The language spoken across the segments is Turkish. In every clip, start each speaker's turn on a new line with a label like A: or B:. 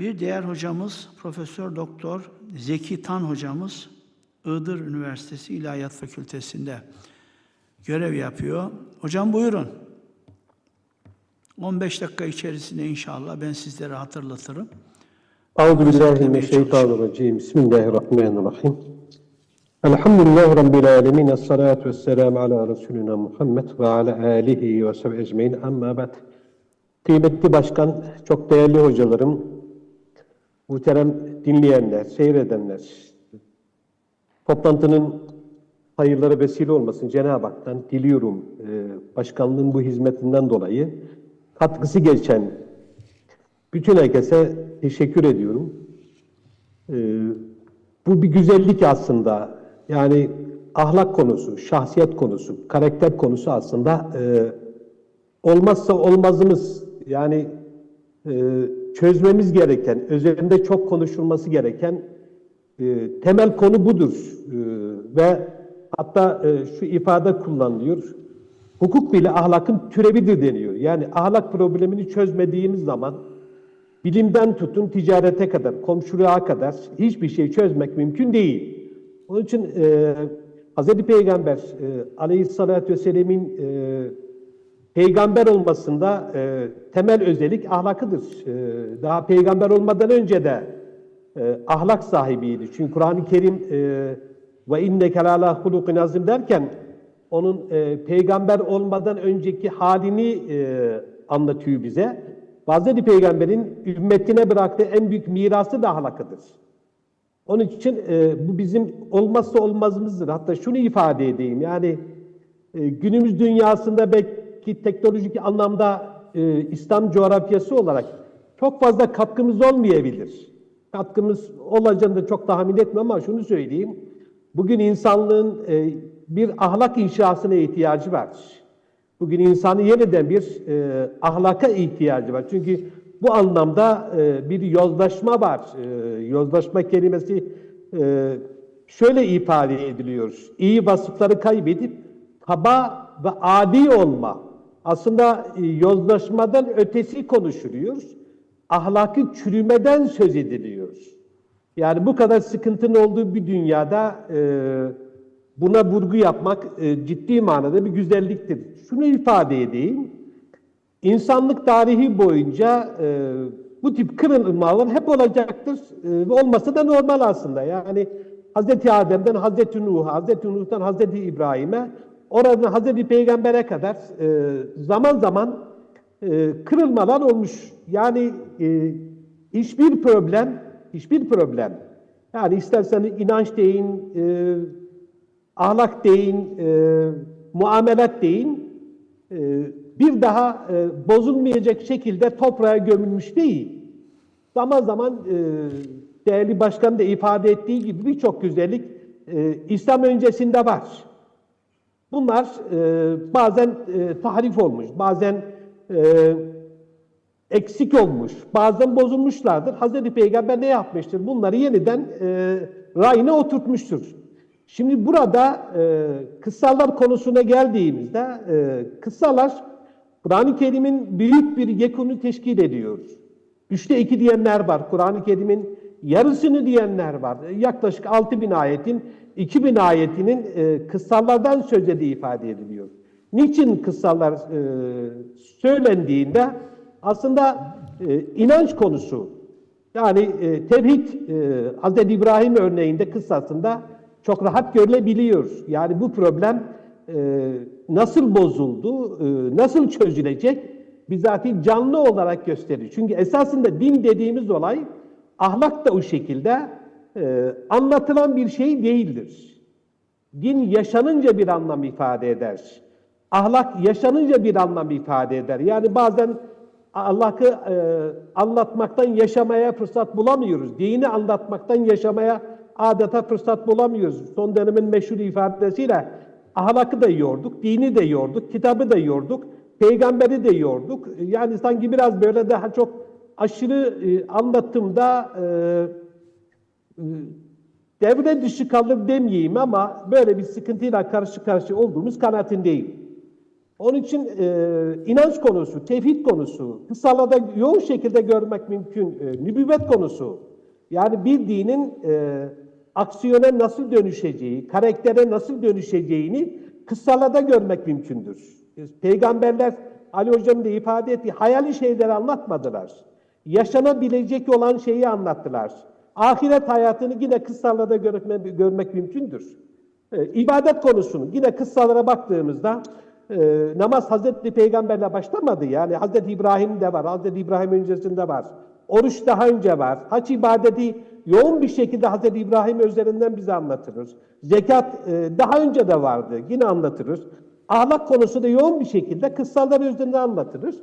A: bir diğer hocamız Profesör Doktor Zeki Tan hocamız Iğdır Üniversitesi İlahiyat Fakültesi'nde görev yapıyor. Hocam buyurun. 15 dakika içerisinde inşallah ben sizlere hatırlatırım.
B: Euzu billahi
A: Hazretleri
B: mineşşeytanirracim. Bismillahirrahmanirrahim. Elhamdülillahi Rabbil alemin. Esselatu vesselamu ala Resulina Muhammed ve ala alihi ve sahbihi ecmaîn. Amma ba'd. Kıymetli başkan, çok değerli hocalarım, muhterem dinleyenler, seyredenler, toplantının hayırlara vesile olmasın Cenab-ı Hak'tan diliyorum. Ee, Başkanlığın bu hizmetinden dolayı katkısı geçen bütün herkese teşekkür ediyorum. Ee, bu bir güzellik aslında. Yani ahlak konusu, şahsiyet konusu, karakter konusu aslında e, olmazsa olmazımız. Yani e, çözmemiz gereken, üzerinde çok konuşulması gereken e, temel konu budur. E, ve hatta e, şu ifade kullanılıyor. Hukuk bile ahlakın türevidir deniyor. Yani ahlak problemini çözmediğimiz zaman bilimden tutun ticarete kadar, komşuluğa kadar hiçbir şey çözmek mümkün değil. Onun için e, Hz. Peygamber e, aleyhissalatü vesselam'ın e, peygamber olmasında e, temel özellik ahlakıdır. E, daha peygamber olmadan önce de e, ahlak sahibiydi. Çünkü Kur'an-ı Kerim e, ve inneke lâlâ hulukin azim derken onun e, peygamber olmadan önceki halini e, anlatıyor bize. Hazreti Peygamber'in ümmetine bıraktığı en büyük mirası da ahlakıdır. Onun için e, bu bizim olmazsa olmazımızdır. Hatta şunu ifade edeyim yani e, günümüz dünyasında belki teknolojik anlamda e, İslam coğrafyası olarak çok fazla katkımız olmayabilir. Katkımız olacağını da çok tahmin etmem ama şunu söyleyeyim. Bugün insanlığın e, bir ahlak inşasına ihtiyacı var. Bugün insanı yeniden bir e, ahlaka ihtiyacı var. Çünkü bu anlamda e, bir yozlaşma var. E, yozlaşma kelimesi e, şöyle ifade ediliyor. İyi vasıfları kaybedip kaba ve adi olma. Aslında e, yozlaşmadan ötesi konuşuluyor. Ahlakı çürümeden söz ediliyor. Yani bu kadar sıkıntının olduğu bir dünyada e, buna vurgu yapmak e, ciddi manada bir güzelliktir. Şunu ifade edeyim. İnsanlık tarihi boyunca e, bu tip kırılmalar hep olacaktır. E, olması da normal aslında. Yani Hz. Adem'den Hz. Nuh'a, Hz. Nuh'tan Hz. İbrahim'e, oradan Hz. Peygamber'e kadar e, zaman zaman e, kırılmalar olmuş. Yani e, hiçbir problem, hiçbir problem. Yani isterseniz inanç deyin, e, ahlak deyin, e, muamelat deyin, e, bir daha e, bozulmayacak şekilde toprağa gömülmüş değil. Zaman zaman e, değerli başkan da ifade ettiği gibi birçok güzellik e, İslam öncesinde var. Bunlar e, bazen e, tahrif olmuş, bazen e, eksik olmuş, bazen bozulmuşlardır. Hazreti Peygamber ne yapmıştır? Bunları yeniden e, rayına oturtmuştur. Şimdi burada e, kıssalar konusuna geldiğimizde e, kıssalar Kur'an-ı Kerim'in büyük bir yekunu teşkil ediyor. Üçte iki diyenler var. Kur'an-ı Kerim'in yarısını diyenler var. Yaklaşık 6 bin ayetin 2 bin ayetinin e, kıssalardan söz edildiği ifade ediliyor. Niçin kıssalar e, söylendiğinde aslında e, inanç konusu. Yani e, tevhid e, Hz. İbrahim örneğinde kıssasında çok rahat görülebiliyor. Yani bu problem e, nasıl bozuldu, e, nasıl çözülecek bizatihi canlı olarak gösterir. Çünkü esasında din dediğimiz olay ahlak da o şekilde e, anlatılan bir şey değildir. Din yaşanınca bir anlam ifade eder. Ahlak yaşanınca bir anlam ifade eder. Yani bazen Allah'ı e, anlatmaktan yaşamaya fırsat bulamıyoruz. Dini anlatmaktan yaşamaya adeta fırsat bulamıyoruz. Son dönemin meşhur ifadesiyle ahlakı da yorduk, dini de yorduk, kitabı da yorduk, peygamberi de yorduk. Yani sanki biraz böyle daha çok aşırı e, anlattığımda e, e, devre dışı kalır demeyeyim ama böyle bir sıkıntıyla karşı karşıya olduğumuz kanaatindeyim. Onun için e, inanç konusu, tevhid konusu, kıssalada yoğun şekilde görmek mümkün, e, nübüvvet konusu. Yani bir dinin e, aksiyona nasıl dönüşeceği, karaktere nasıl dönüşeceğini kıssalada görmek mümkündür. Peygamberler Ali Hocam da ifade ettiği hayali şeyleri anlatmadılar. Yaşanabilecek olan şeyi anlattılar. Ahiret hayatını yine kıssalada görmek, görmek mümkündür. E, ibadet konusunu yine kıssalara baktığımızda e, namaz Hazreti Peygamberle başlamadı. Yani Hazreti İbrahim'de var, Hazreti İbrahim öncesinde var. Oruç daha önce var. Hac ibadeti yoğun bir şekilde Hazreti İbrahim üzerinden bize anlatılır. Zekat e, daha önce de vardı, yine anlatılır. Ahlak konusu da yoğun bir şekilde kıssalar üzerinden anlatılır.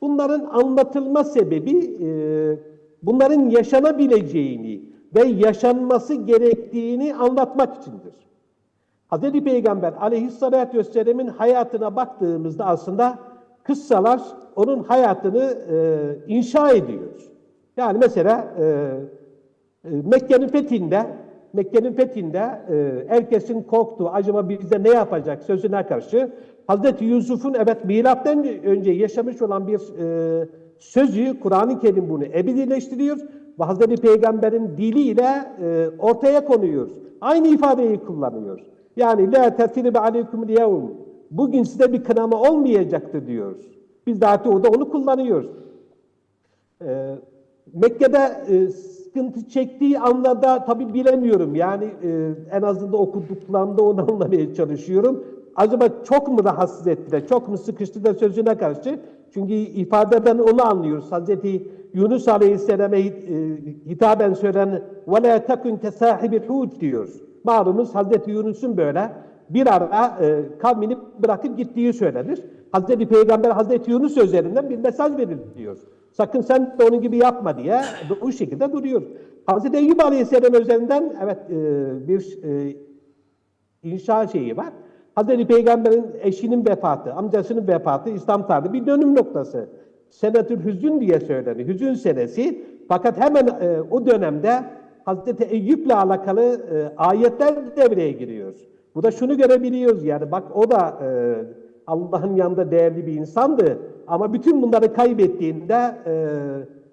B: Bunların anlatılma sebebi e, bunların yaşanabileceğini ve yaşanması gerektiğini anlatmak içindir. Hz. Peygamber aleyhissalatü vesselam'ın hayatına baktığımızda aslında kıssalar onun hayatını e, inşa ediyor. Yani mesela e, e, Mekke'nin fethinde Mekke'nin fethinde e, herkesin korktuğu acaba bize ne yapacak sözüne karşı Hazreti Yusuf'un evet milattan önce yaşamış olan bir e, sözü Kur'an-ı Kerim bunu ebedileştiriyor ve Hazreti Peygamber'in diliyle e, ortaya konuyor. Aynı ifadeyi kullanıyor. Yani la tesribe aleykumul yevm. Bugün size bir kınama olmayacaktır diyor. Biz artık orada onu kullanıyoruz. Ee, Mekke'de e, sıkıntı çektiği anlarda tabii bilemiyorum. Yani e, en azından okuduklarımda onu anlamaya çalışıyorum. Acaba çok mu rahatsız ettiler, çok mu sıkıştılar sözüne karşı? Çünkü ifadeden onu anlıyoruz. Hazreti Yunus Aleyhisselam'a hit- e, hitaben söylenen وَلَا تَكُنْ كَسَاحِبِ الْحُوتِ diyor. Malumunuz Hazreti Yunus'un böyle bir ara e, kavmini bırakıp gittiği söylenir. Hazreti Peygamber Hazreti Yunus üzerinden bir mesaj veriliyor. Sakın sen de onun gibi yapma diye bu şekilde duruyor. Hazreti Eyüp Aleyhisselam üzerinden evet e, bir e, inşa şeyi var. Hazreti Peygamber'in eşinin vefatı, amcasının vefatı İslam tarihinde bir dönüm noktası. Senetül Hüzün diye söylenir. Hüzün senesi. Fakat hemen e, o dönemde Hazreti Eyüp'le alakalı e, ayetler devreye giriyor. Bu da şunu görebiliyoruz yani bak o da e, Allah'ın yanında değerli bir insandı ama bütün bunları kaybettiğinde e,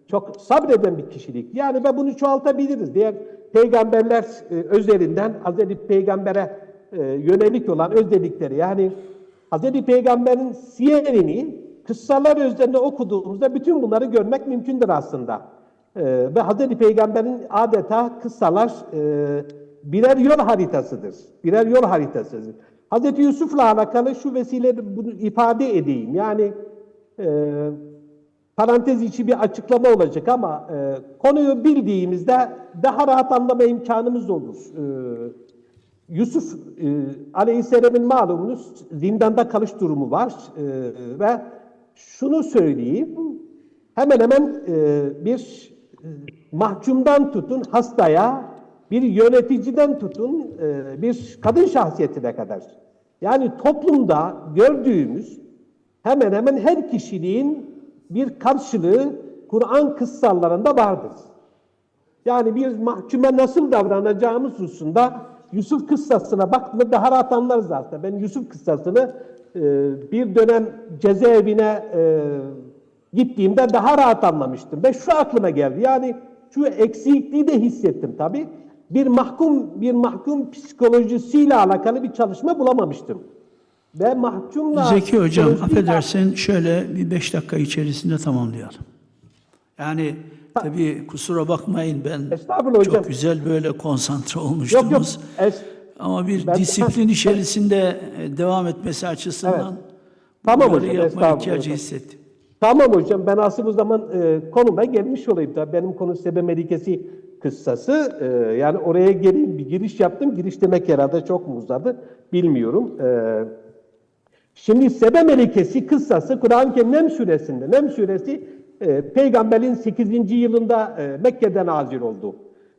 B: çok sabreden bir kişilik. Yani ve bunu çoğaltabiliriz. Diğer peygamberler e, özelinden Hazreti Peygamber'e e, yönelik olan özellikleri yani Hazreti Peygamber'in siyerini kıssalar üzerinde okuduğumuzda bütün bunları görmek mümkündür aslında. E, ve Hazreti Peygamber'in adeta kıssalar e, birer yol haritasıdır. Birer yol haritasıdır. Hazreti Yusuf'la alakalı şu vesileyle bunu ifade edeyim. Yani e, parantez içi bir açıklama olacak ama e, konuyu bildiğimizde daha rahat anlama imkanımız olur. E, Yusuf e, Aleyhisselam'ın malumunuz zindanda kalış durumu var e, ve şunu söyleyeyim hemen hemen e, bir e, mahkumdan tutun hastaya bir yöneticiden tutun e, bir kadın şahsiyetine kadar. Yani toplumda gördüğümüz hemen hemen her kişiliğin bir karşılığı Kur'an kıssalarında vardır. Yani bir mahkume nasıl davranacağımız hususunda Yusuf kıssasına baktığında daha rahat anlarız aslında. Ben Yusuf kıssasını e, bir dönem cezaevine e, gittiğimde daha rahat anlamıştım. Ve şu aklıma geldi. Yani şu eksikliği de hissettim tabii. Bir mahkum bir mahkum psikolojisiyle alakalı bir çalışma bulamamıştım. Ve mahkumla
A: Zeki Hocam affedersin şöyle bir beş dakika içerisinde tamamlayalım. Yani tabii kusura bakmayın ben çok
B: hocam.
A: güzel böyle konsantre
B: Yok yok.
A: olmuştunuz.
B: Es-
A: Ama bir
B: Ben-
A: disiplin içerisinde e, devam etmesi açısından
B: Evet. Tamam hocam,
A: yapma ihtiyacı hissettim.
B: Tamam hocam ben asıl o zaman e, konuma gelmiş olayım da benim konu Sebe Melikesi kıssası e, yani oraya geleyim bir giriş yaptım giriş demek herhalde çok mu uzadı bilmiyorum. E, şimdi Sebe Melikesi kıssası Kur'an-ı Kerim Nem suresinde Nem suresi e, peygamberin 8. yılında e, Mekke'den nazil oldu.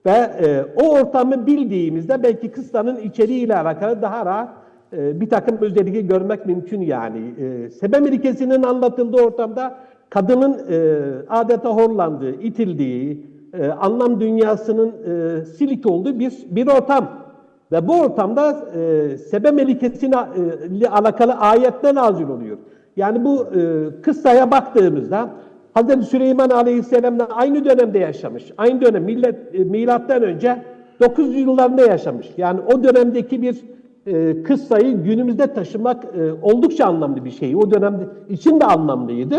B: Ve e, o ortamı bildiğimizde belki kıssanın içeriğiyle alakalı daha rahat e, bir takım özellikleri görmek mümkün yani. E, Sebe Melikesi'nin anlatıldığı ortamda kadının e, adeta horlandığı, itildiği, e, anlam dünyasının e, silik olduğu bir, bir ortam. Ve bu ortamda e, sebe melikesiyle e, alakalı ayetler nazil oluyor. Yani bu e, kıssaya baktığımızda Hazreti Süleyman Aleyhisselam'la aynı dönemde yaşamış. Aynı dönem millet, e, milattan önce 900 yıllarında yaşamış. Yani o dönemdeki bir e, kıssayı günümüzde taşımak e, oldukça anlamlı bir şey. O dönemde için de anlamlıydı.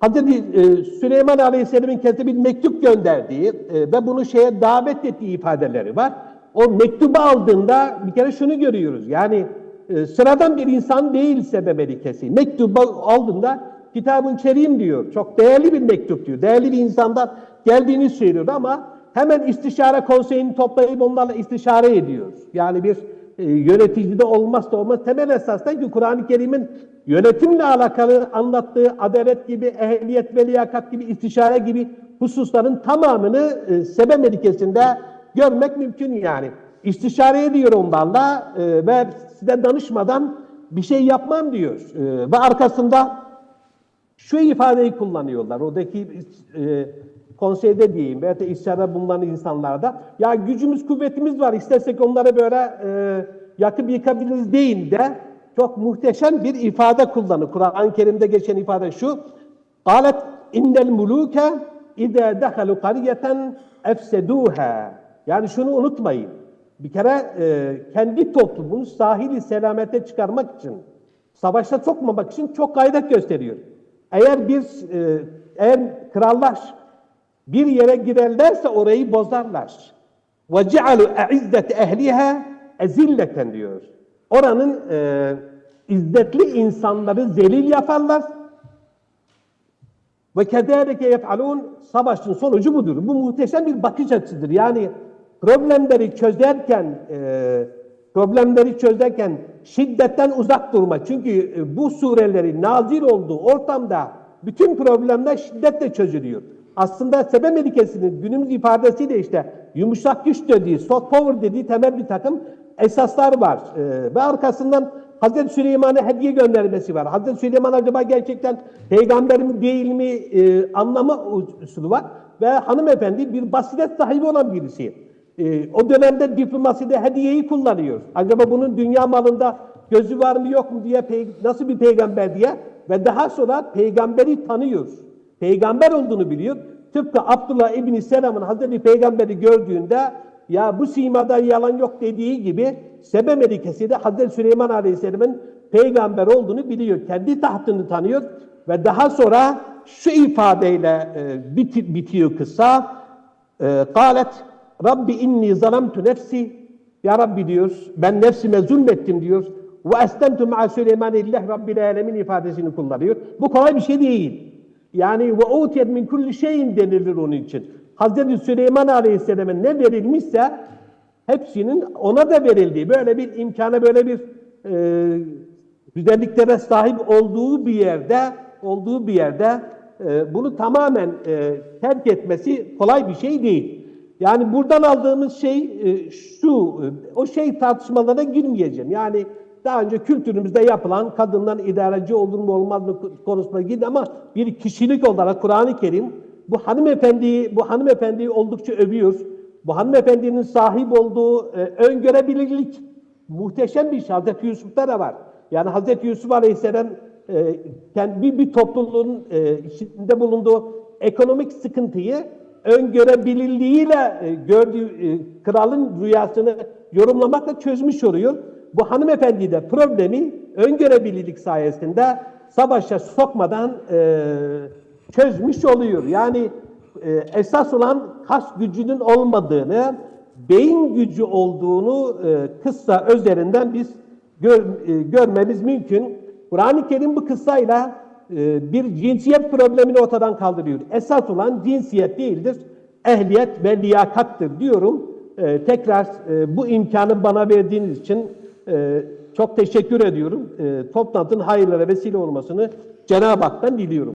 B: Hazreti e, Süleyman Aleyhisselam'ın kendisine bir mektup gönderdiği e, ve bunu şeye davet ettiği ifadeleri var. O mektubu aldığında bir kere şunu görüyoruz. Yani e, sıradan bir insan değil sebep melikesi. Mektubu aldığında kitabın kerim diyor. Çok değerli bir mektup diyor. Değerli bir insandan geldiğini söylüyor ama hemen istişare konseyini toplayıp onlarla istişare ediyor. Yani bir e, yöneticide olmazsa olmaz temel esasdan ki Kur'an-ı Kerim'in yönetimle alakalı anlattığı adalet gibi, ehliyet ve liyakat gibi, istişare gibi hususların tamamını e, sebe melikesinde görmek mümkün yani. İstişare ediyor onlarla e, ve size danışmadan bir şey yapmam diyor. E, ve arkasında şu ifadeyi kullanıyorlar. Oradaki e, konseyde diyeyim veya da istişare bulunan insanlarda ya gücümüz kuvvetimiz var istersek onları böyle e, yakıp yıkabiliriz deyin de çok muhteşem bir ifade kullanır. Kur'an-ı Kerim'de geçen ifade şu. Qalet innel muluke idâ dehalu kariyeten efsedûhâ. Yani şunu unutmayın. Bir kere e, kendi toplumunu sahili selamete çıkarmak için, savaşa sokmamak için çok gayret gösteriyor. Eğer bir e, eğer krallar bir yere girerlerse orayı bozarlar. Cealu e'izzet ehliha ezilleten diyor. Oranın e, izzetli insanları zelil yaparlar. Ve kedereke yef'alun savaşın sonucu budur. Bu muhteşem bir bakış açıdır. Yani problemleri çözerken e, problemleri çözerken şiddetten uzak durma. Çünkü e, bu surelerin nazil olduğu ortamda bütün problemler şiddetle çözülüyor. Aslında sebe melikesinin günümüz ifadesiyle işte yumuşak güç dediği, soft power dediği temel bir takım esaslar var. E, ve arkasından Hazreti Süleyman'a hediye göndermesi var. Hazreti Süleyman acaba gerçekten peygamber mi değil mi e, anlama usulü var. Ve hanımefendi bir basiret sahibi olan birisi. E, o dönemde diplomaside hediyeyi kullanıyor. Acaba bunun dünya malında gözü var mı yok mu diye nasıl bir peygamber diye ve daha sonra peygamberi tanıyor. Peygamber olduğunu biliyor. Tıpkı Abdullah İbni Selam'ın Hazreti Peygamber'i gördüğünde ya bu simada yalan yok dediği gibi Sebe Melikesi de Hazreti Süleyman Aleyhisselam'ın peygamber olduğunu biliyor. Kendi tahtını tanıyor ve daha sonra şu ifadeyle e, biti- bitiyor kısa. E, Kalet Rabbi inni zalamtu nefsi Ya Rabbi diyor ben nefsime zulmettim diyor. Ve estemtu ma'a Süleyman illah Rabbil alemin ifadesini kullanıyor. Bu kolay bir şey değil. Yani ve utiyet min kulli şeyin denilir onun için. Hazreti Süleyman Aleyhisselam'a ne verilmişse hepsinin ona da verildiği böyle bir imkana böyle bir e, güzelliklere sahip olduğu bir yerde olduğu bir yerde e, bunu tamamen e, terk etmesi kolay bir şey değil. Yani buradan aldığımız şey e, şu, e, o şey tartışmalarına girmeyeceğim. Yani daha önce kültürümüzde yapılan kadından idareci olur mu olmaz mı konusuna girdi ama bir kişilik olarak Kur'an-ı Kerim bu hanımefendiyi, bu hanımefendiyi oldukça övüyor. Bu hanımefendinin sahip olduğu e, öngörebilirlik muhteşem bir şey. Hazreti Yusuf'ta da var. Yani Hazreti Yusuf Aleyhisselam e, kendi bir, bir topluluğun e, içinde bulunduğu ekonomik sıkıntıyı öngörebilirliğiyle e, gördüğü e, kralın rüyasını yorumlamakla çözmüş oluyor. Bu hanımefendi de problemi öngörebilirlik sayesinde savaşa sokmadan e, çözmüş oluyor. Yani e, esas olan kas gücünün olmadığını, beyin gücü olduğunu e, kıssa üzerinden biz gör, e, görmemiz mümkün. Kur'an-ı Kerim bu kıssayla e, bir cinsiyet problemini ortadan kaldırıyor. Esas olan cinsiyet değildir, ehliyet ve liyakattır diyorum. E, tekrar e, bu imkanı bana verdiğiniz için e, çok teşekkür ediyorum. Toplantının hayırlara vesile olmasını Cenab-ı Hak'tan diliyorum.